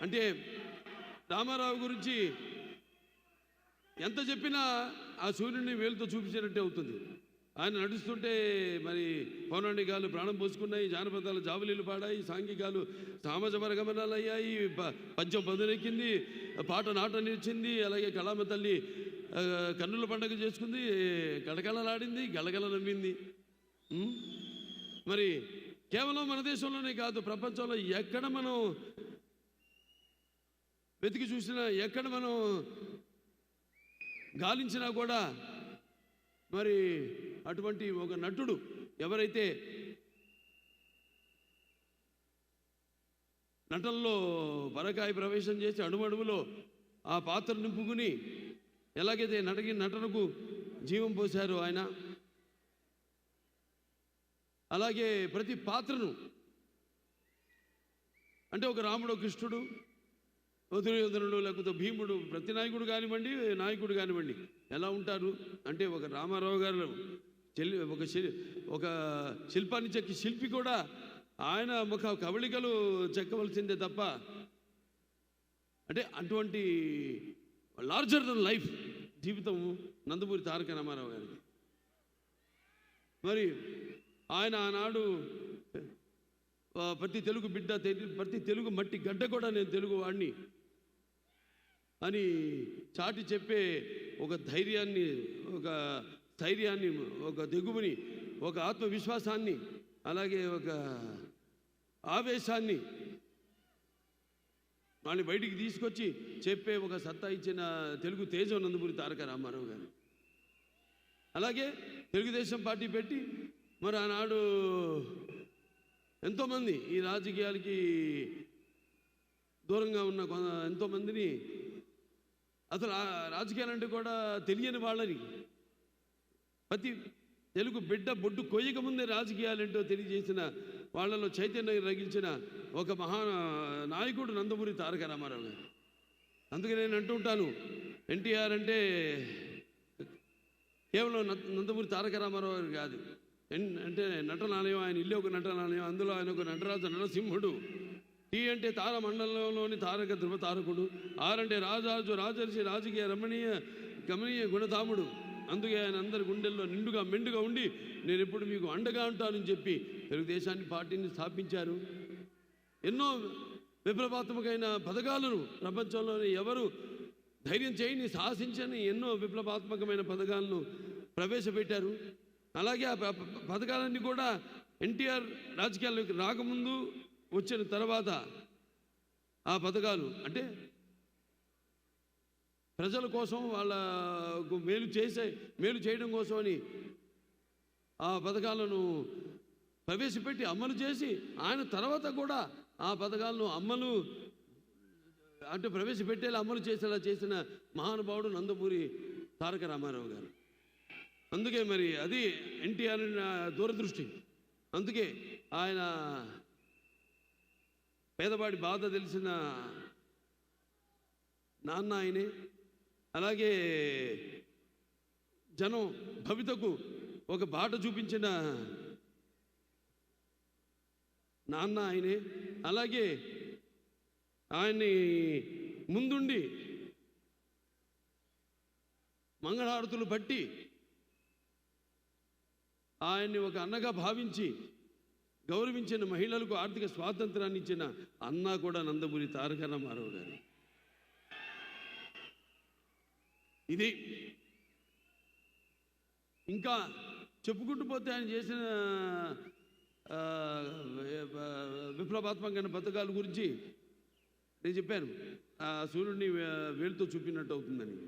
అంటే రామారావు గురించి ఎంత చెప్పినా ఆ సూర్యుడిని వేలుతో చూపించినట్టే అవుతుంది. ఆయన నడుస్తుంటే మరి పౌరాణికాలు ప్రాణం పోసుకున్నాయి జానపదాలు జాబులీలు పాడాయి సాంఘికాలు సామాజ పరగమనాలు అయ్యాయి ప- పద్యం పదునెక్కింది పాట నాట నిలిచింది అలాగే కళామ తల్లి కన్నుల పండగ చేసుకుంది కళకళలాడింది గలగల నవ్వింది. మరి కేవలం మన దేశంలోనే కాదు ప్రపంచంలో ఎక్కడ మనం వెతికి చూసినా ఎక్కడ మనం గాలించినా కూడా మరి అటువంటి ఒక నటుడు ఎవరైతే నటనలో పరకాయ ప్రవేశం చేసి అడుమడుగులో ఆ పాత్ర నింపుకుని ఎలాగైతే నటకి నటనకు జీవం పోశారో ఆయన అలాగే ప్రతి పాత్రను అంటే ఒక రాముడు కృష్ణుడు దుర్యోధనుడు లేకపోతే భీముడు ప్రతి నాయకుడు కానివ్వండి నాయకుడు కానివ్వండి ఎలా ఉంటారు? అంటే ఒక రామారావు గారు చెల్లి ఒక ఒక శిల్పాన్ని చెక్కి శిల్పి కూడా ఆయన ముఖ కవళికలు చెక్కవలసిందే తప్ప అంటే అటువంటి లార్జర్ దన్ లైఫ్ జీవితం నందమూరి తారక రామారావు గారికి మరి ఆయన ఆనాడు ప్రతి తెలుగు బిడ్డ ప్రతి తెలుగు మట్టి గడ్డ కూడా నేను తెలుగు వాడిని అని చాటి చెప్పే ఒక ధైర్యాన్ని ఒక ధైర్యాన్ని ఒక దిగుబని ఒక ఆత్మవిశ్వాసాన్ని అలాగే ఒక ఆవేశాన్ని వాళ్ళని బయటికి తీసుకొచ్చి చెప్పే ఒక సత్తా ఇచ్చిన తెలుగు తేజం నందమూరి తారక రామారావు గారు. అలాగే తెలుగుదేశం పార్టీ పెట్టి మరి ఆనాడు ఎంతోమంది ఈ రాజకీయాలకి దూరంగా ఉన్న కొన- ఎంతోమందిని అసలు రాజకీయాలంటే కూడా తెలియని వాళ్ళని. ప్రతి తెలుగు బిడ్డ బొడ్డు కొయ్యక ముందే రాజకీయాలేంటో తెలియజేసిన వాళ్ళలో చైతన్యం రగిల్చిన ఒక మహా నాయకుడు నందమూరి తారక రామారావు గారు. అందుకే నేను అంటుంటాను ఎన్టీఆర్ అంటే కేవలం నందమూరి తారక రామారావు గారు కాదు. అంటే నటనాలయం ఆయన ఇల్లు ఒక నటనాలయం అందులో ఆయన ఒక నటరాజు నరసింహుడు. టీ అంటే తార మండలంలోని తారక ధృవ తారకుడు ఆర్ రాజాజు రాజర్షి రాజకీయ రమణీయ గమనీయ గుణధాముడు. అందుకే ఆయన అందరి గుండెల్లో నిండుగా మెండుగా ఉండి నేను ఎప్పుడు మీకు అండగా ఉంటానని చెప్పి తెలుగుదేశాన్ని పార్టీని స్థాపించారు. ఎన్నో విప్లవాత్మకమైన పథకాలను ప్రపంచంలోని ఎవరు ధైర్యం చేయని సాహసించని ఎన్నో విప్లవాత్మకమైన పథకాలను ప్రవేశపెట్టారు. అలాగే ఆ ప- పథకాలన్నీ కూడా ఎన్టీఆర్ రాజకీయాల్లోకి రాకముందు వచ్చిన తర్వాత ఆ పథకాలు అంటే ప్రజల కోసం వాళ్ళకు మేలు చేసే మేలు చేయడం కోసమని ఆ పథకాలను ప్రవేశపెట్టి అమలు చేసి ఆయన తర్వాత కూడా ఆ పథకాలను అమలు అంటే ప్రవేశపెట్టేలా అమలు చేసేలా చేసిన మహానుభావుడు నందమూరి తారక రామారావు గారు. అందుకే మరి అది ఎన్టీఆర్ దూరదృష్టి. అందుకే ఆయన పేదవాడి బాధ తెలిసిన నాన్న ఆయనే. అలాగే జనం భవితకు ఒక బాట చూపించిన నాన్న ఆయనే. అలాగే ఆయన్ని ముందుండి మంగళహారతులు పట్టి ఆయన్ని ఒక అన్నగా భావించి గౌరవించిన మహిళలకు ఆర్థిక స్వాతంత్రాన్ని ఇచ్చిన అన్న కూడా నందమూరి తారక రామారావు గారు. ఇది ఇంకా చెప్పుకుంటూ పోతే ఆయన చేసిన విప్లవాత్మకమైన పథకాల గురించి నేను చెప్పాను. ఆ సూర్యుడిని వేలుతో చూపినట్టు అవుతుందని.